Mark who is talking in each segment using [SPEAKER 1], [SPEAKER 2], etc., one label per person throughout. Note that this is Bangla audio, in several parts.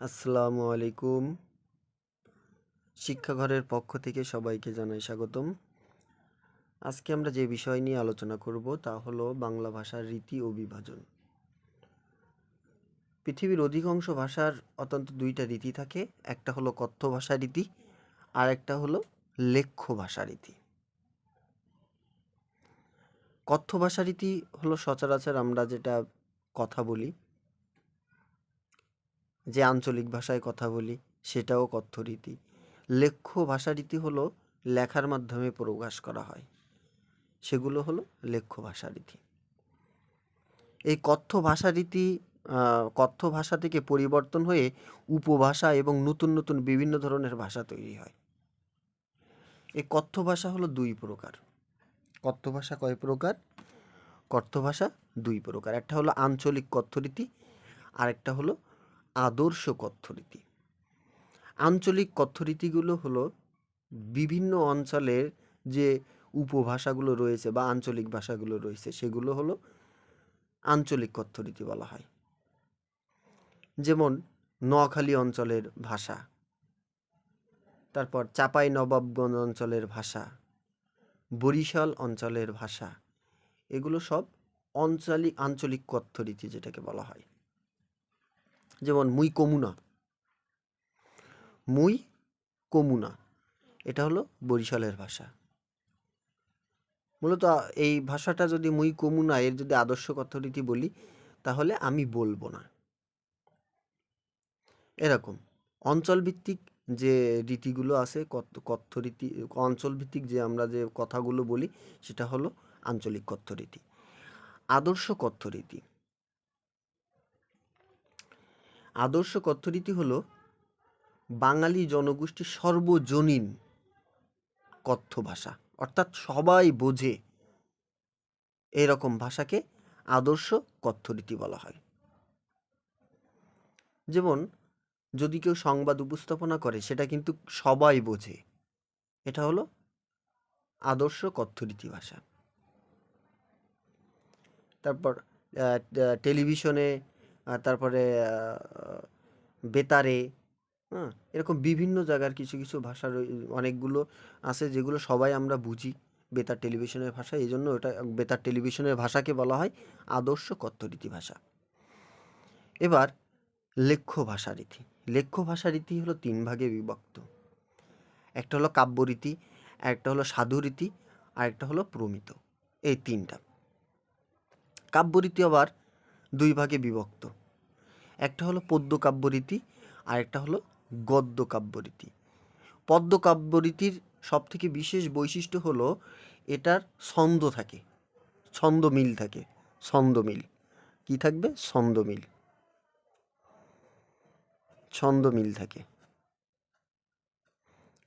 [SPEAKER 1] আসসালামু আলাইকুম। শিক্ষাঘরের পক্ষ থেকে সবাইকে জানাই স্বাগতম। আজকে আমরা যে বিষয় নিয়ে আলোচনা করব তা হলো বাংলা ভাষার রীতি ও বিভাজন। পৃথিবীর অধিকাংশ ভাষার অত্যন্ত দুইটা রীতি থাকে, একটা হলো কথ্য ভাষা রীতি আর একটা হলো লেখ্য ভাষা রীতি। কথ্য ভাষা রীতি হলো সচরাচর আমরা যেটা কথা বলি যে আঞ্চলিক ভাষায় কথা বলি, সেটাও কথ্য রীতি লেখ্য ভাষা রীতি হলো লেখার মাধ্যমে প্রকাশ করা হয়। সেগুলো হলো লেখ্য ভাষা রীতি এই কথ্য ভাষা রীতি কথ্য ভাষা থেকে পরিবর্তন হয়ে উপভাষা এবং নতুন নতুন বিভিন্ন ধরনের ভাষা তৈরি হয়। এই কথ্য ভাষা হলো দুই প্রকার। কথ্য ভাষা কয় প্রকার? কথ্য ভাষা দুই প্রকার। একটা হলো আঞ্চলিক কথ্য রীতি আর হলো আদর্শ কথ্যরীতি। আঞ্চলিক কথ্যরীতিগুলো হলো বিভিন্ন অঞ্চলের যে উপভাষাগুলো রয়েছে বা আঞ্চলিক ভাষাগুলো রয়েছে, সেগুলো হলো আঞ্চলিক কথ্যরীতি বলা হয়। যেমন নোয়াখালী অঞ্চলের ভাষা, তারপর চাপাই নবাবগঞ্জ অঞ্চলের ভাষা, বরিশাল অঞ্চলের ভাষা, এগুলো সব অঞ্চলিক আঞ্চলিক কথ্যরীতি যেটাকে বলা হয়। যেমন মুই কমুনা। মুই কমুনা, এটা হলো বরিশালের ভাষা। মূলত এই ভাষাটা যদি মুই কমুনা, এর যদি আদর্শ কথ্যরীতি বলি, তাহলে আমি বলব না। এরকম, অঞ্চলভিত্তিক যে রীতিগুলো আছে কথ্য কথ্য রীতি অঞ্চলভিত্তিক যে আমরা যে কথাগুলো বলি, সেটা হলো আঞ্চলিক কথ্যরীতি আদর্শ কথ্যরীতি আদর্শ কথ্যরীতি হলো বাঙালি জনগোষ্ঠীর সর্বজনীন কথ্য ভাষা অর্থাৎ সবাই বোঝে এরকম ভাষাকে আদর্শ কথ্যরীতি বলা হয়। যেমন, যদি কেউ সংবাদ উপস্থাপনা করে, সেটা কিন্তু সবাই বোঝে। এটা হলো আদর্শ কথ্যরীতি ভাষা। তারপর টেলিভিশনে তারপরে বেতারে হ্যাঁ এরকম বিভিন্ন জায়গার কিছু কিছু ভাষা অনেকগুলো আছে যেগুলো সবাই আমরা বুঝি বেতার টেলিভিশনের ভাষা এই জন্য ওটা বেতার টেলিভিশনের ভাষাকে বলা হয় আদর্শ কথ্যরীতি ভাষা। এবার লেখ্য ভাষা রীতি। লেখ্য ভাষা রীতি হলো তিন ভাগে বিভক্ত। একটা হলো কাব্যরীতি একটা হলো সাধুরীতি আর একটা হলো প্রমিত। এই তিনটা। কাব্যরীতি আবার দুই ভাগে বিভক্ত। একটা হলো পদ্য কাব্যরীতি আর একটা হলো গদ্য কাব্যরীতি পদ্য কাব্যরীতির সব থেকে বিশেষ বৈশিষ্ট্য হলো এটার ছন্দ থাকে, ছন্দ মিল থাকে, ছন্দ মিল। কি থাকবে? ছন্দ মিল। ছন্দ মিল থাকে।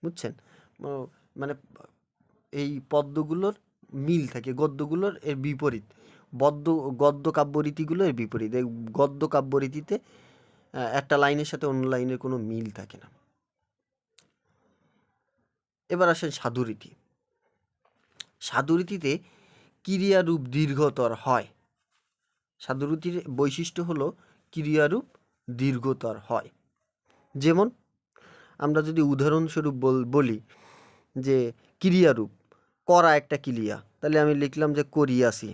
[SPEAKER 1] বুঝছেন? মানে এই পদ্যগুলোর মিল থাকে, গদ্যগুলোর এর বিপরীত। বদ্য, গদ্য কাব্যরীতিগুলো এর বিপরীত। এই গদ্য কাব্যরীতিতে একটা লাইনের সাথে অন্য লাইনের কোনো মিল থাকে না। এবার আসেন সাধুরীতি সাধুরীতিতে ক্রিয়ারূপ দীর্ঘতর হয়। সাধুরীতির বৈশিষ্ট্য হলো ক্রিয়ারূপ দীর্ঘতর হয়। যেমন, আমরা যদি উদাহরণস্বরূপ বল- বলি যে ক্রিয়ারূপ করা একটা ক্রিয়া তাহলে আমি লিখলাম যে করিয়াছি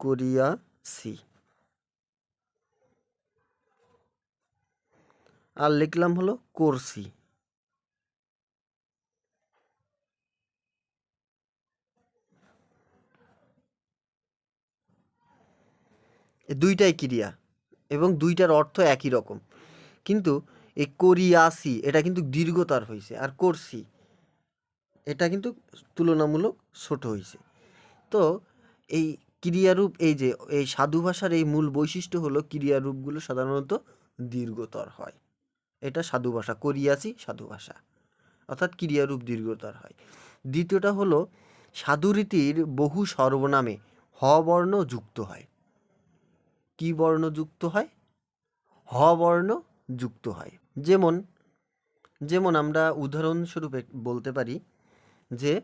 [SPEAKER 1] করিয়াছি আর লিখলাম হলো করছি। দুইটাই ক্রিয়া এবং দুইটার অর্থ একই রকম। কিন্তু এই করিয়াছি এটা কিন্তু দীর্ঘতর হয়েছে আর করছি এটা কিন্তু তুলনামূলক ছোট হয়েছে তো এই ক্রিয়ারূপ, এই যে, এই সাধু ভাষার এই মূল বৈশিষ্ট্য হলো ক্রিয়ারূপগুলো সাধারণত দীর্ঘতর হয়। এটা সাধু ভাষা করিয়াছি সাধু ভাষা। অর্থাৎ ক্রিয়ারূপ দীর্ঘতর হয়। দ্বিতীয়টা হলো সাধুরীতির বহু সর্বনামে হ বর্ণ যুক্ত হয়। কি বর্ণ যুক্ত হয়? হ বর্ণ যুক্ত হয়। যেমন যেমন আমরা উদাহরণস্বরূপে বলতে পারি যে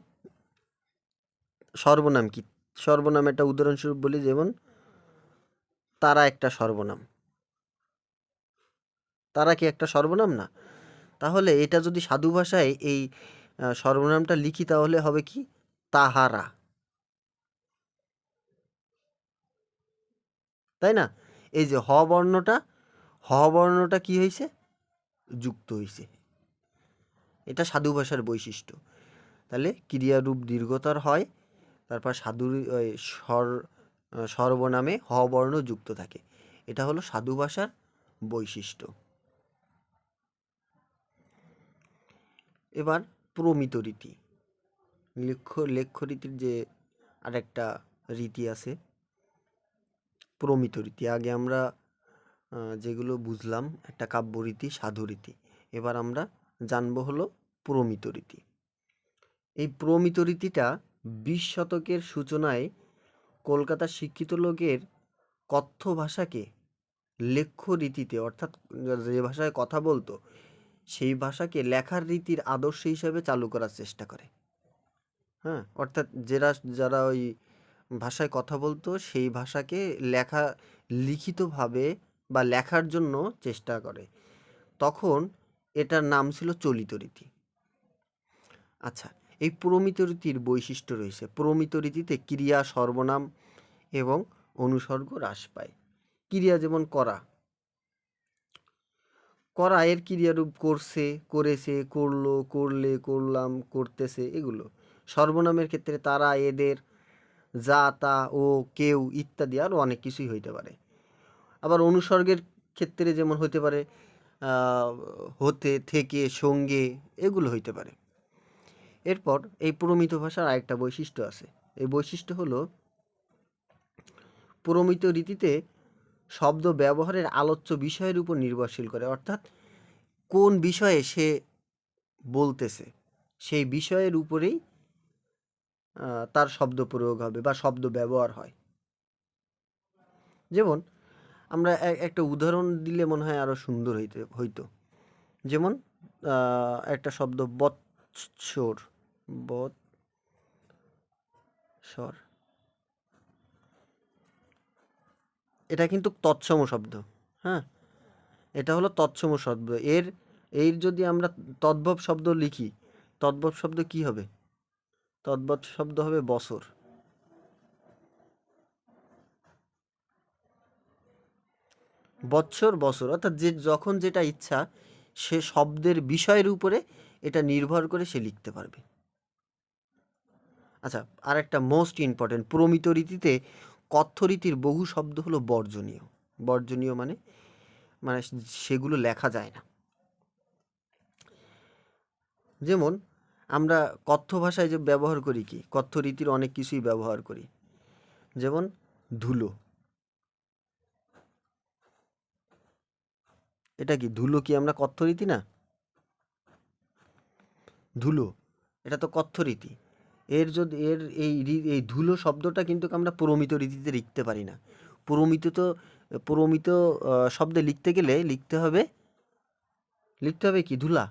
[SPEAKER 1] সর্বনাম কি? সর্বনাম একটা উদাহরণস্বরূপ বলি, যেমন তারা একটা সর্বনাম। তারা কি একটা সর্বনাম? না। তাহলে এটা যদি সাধু ভাষায় এই সর্বনামটা লিখি তাহলে হবে কি? তাহারা। তাই না? এই যে হ বর্ণটা হ বর্ণটা কি হয়েছে যুক্ত হয়েছে এটা সাধু ভাষার বৈশিষ্ট্য। তাহলে ক্রিয়ারূপ দীর্ঘতর হয়, তারপর সাধু ওই স্বর সর্বনামে হ বর্ণ যুক্ত থাকে। এটা হলো সাধু ভাষার বৈশিষ্ট্য। এবার প্রমিত রীতি। লেখ্য লেখ্য রীতির যে আরেকটা রীতি আছে প্রমিত রীতি আগে আমরা যেগুলো বুঝলাম, একটা কাব্য রীতি সাধু রীতি এবার আমরা জানব হলো প্রমিত রীতি এই প্রমিত রীতিটা বিশ শতকের সূচনায় কলকাতার শিক্ষিত লোকের কথ্য ভাষাকে লেখ্য রীতিতে অর্থাৎ যে ভাষায় কথা বলতো, সেই ভাষাকে লেখার রীতির আদর্শ হিসাবে চালু করার চেষ্টা করে। হ্যাঁ? অর্থাৎ যারা যারা ওই ভাষায় কথা বলতো, সেই ভাষাকে লেখা, লিখিতভাবে বা লেখার জন্য চেষ্টা করে। তখন এটার নাম ছিল চলিত রীতি। আচ্ছা এই প্রমিত রীতির বৈশিষ্ট্য রয়েছে। প্রমিত রীতিতে ক্রিয়া, সর্বনাম এবং অনুসর্গ হ্রাস পায়। ক্রিয়া যেমন করা। করা এর ক্রিয়ারূপ করছে, করেছে, করল, করলে, করলাম, করতেছে, এগুলো। সর্বনামের ক্ষেত্রে তারা, এদের যা তা ও, কেউ ইত্যাদি আরও অনেক কিছুই হইতে পারে। আবার অনুসর্গের ক্ষেত্রে যেমন হতে পারে হতে, থেকে, সঙ্গে এগুলো হইতে পারে। এরপর এই প্রমিত ভাষার আরেকটা বৈশিষ্ট্য আছে। এই বৈশিষ্ট্য হলো, প্রমিত রীতিতে শব্দ ব্যবহারের আলোচ্য বিষয়ের উপর নির্ভরশীল করে। অর্থাৎ কোন বিষয়ে সে বলতেছে, সেই বিষয়ের উপরেই তার শব্দ প্রয়োগ হবে বা শব্দ ব্যবহার হয়। যেমন, আমরা একটা উদাহরণ দিলে মনে হয় আরও সুন্দর হইতে, হইতো। যেমন একটা শব্দ বৎসর বৎসর। এটা কিন্তু তৎসম শব্দ হ্যাঁ? এটা হলো তৎসম শব্দ। এর এর যদি আমরা তদ্ভব শব্দ লিখি, তদ্ভব শব্দ কি হবে? তদ্ভব শব্দ হবে বছর বৎসর বছর অর্থাৎ যে যখন যেটা ইচ্ছা, সে শব্দের বিষয়ের উপরে এটা নির্ভর করে সে লিখতে পারবে। আচ্ছা আর একটা মোস্ট ইম্পর্টেন্ট প্রমিত রীতিতে কথ্য রীতির বহু শব্দ হলো বর্জনীয়। বর্জনীয় মানে মানে সেগুলো লেখা যায় না। যেমন আমরা কথ্য ভাষায় যে ব্যবহার করি কি? কথ্য রীতির অনেক কিছুই ব্যবহার করি। যেমন ধুলো। এটা কি ধুলো কি আমরা কথ্য রীতি না? ধুলো, এটা তো কথ্য রীতি। এর যদি, এর এই এই ধুলো শব্দটা কিন্তু আমরা প্রমিত রীতিতে লিখতে পারি না। প্রমিত তো, প্রমিত শব্দে লিখতে গেলে লিখতে হবে লিখতে হবে কি? ধুলা।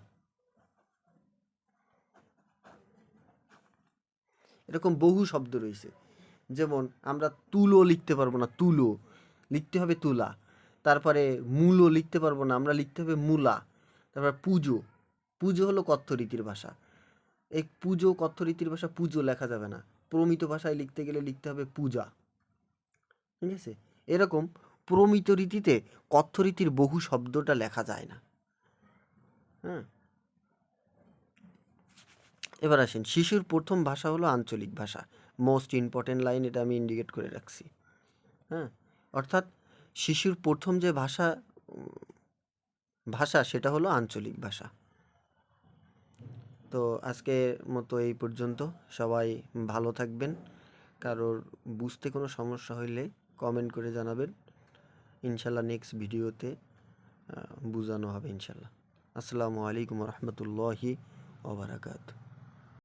[SPEAKER 1] এরকম বহু শব্দ রয়েছে। যেমন আমরা তুলো লিখতে পারব না, তুলো। লিখতে হবে তুলা। তারপরে মূলও লিখতে পারব না, আমরা লিখতে হবে মূলা। তারপর পুজো। পুজো হলো কথ্য রীতির ভাষা। এই পুজো কথ্য রীতির ভাষা পুজো লেখা যাবে না। প্রমিত ভাষায় লিখতে গেলে লিখতে হবে পূজা। ঠিক আছে? এরকম প্রমিত রীতিতে কথ্য রীতির বহু শব্দটা লেখা যায় না। হ্যাঁ? এবার আসেন, শিশুর প্রথম ভাষা হলো আঞ্চলিক ভাষা। মোস্ট ইম্পর্টেন্ট লাইন এটা আমি ইন্ডিকেট করে রাখছি। হ্যাঁ? অর্থাৎ শিশুর প্রথম যে ভাষা ভাষা সেটা হলো আঞ্চলিক ভাষা। তো আজকের মতো এই পর্যন্ত। সবাই ভালো থাকবেন। কারোর বুঝতে কোনো সমস্যা হইলে কমেন্ট করে জানাবেন। ইনশাল্লাহ নেক্সট ভিডিওতে বোঝানো হবে ইনশাল্লাহ। আসসালামু আলাইকুম রহমতুল্লাহি ওবরাকাতু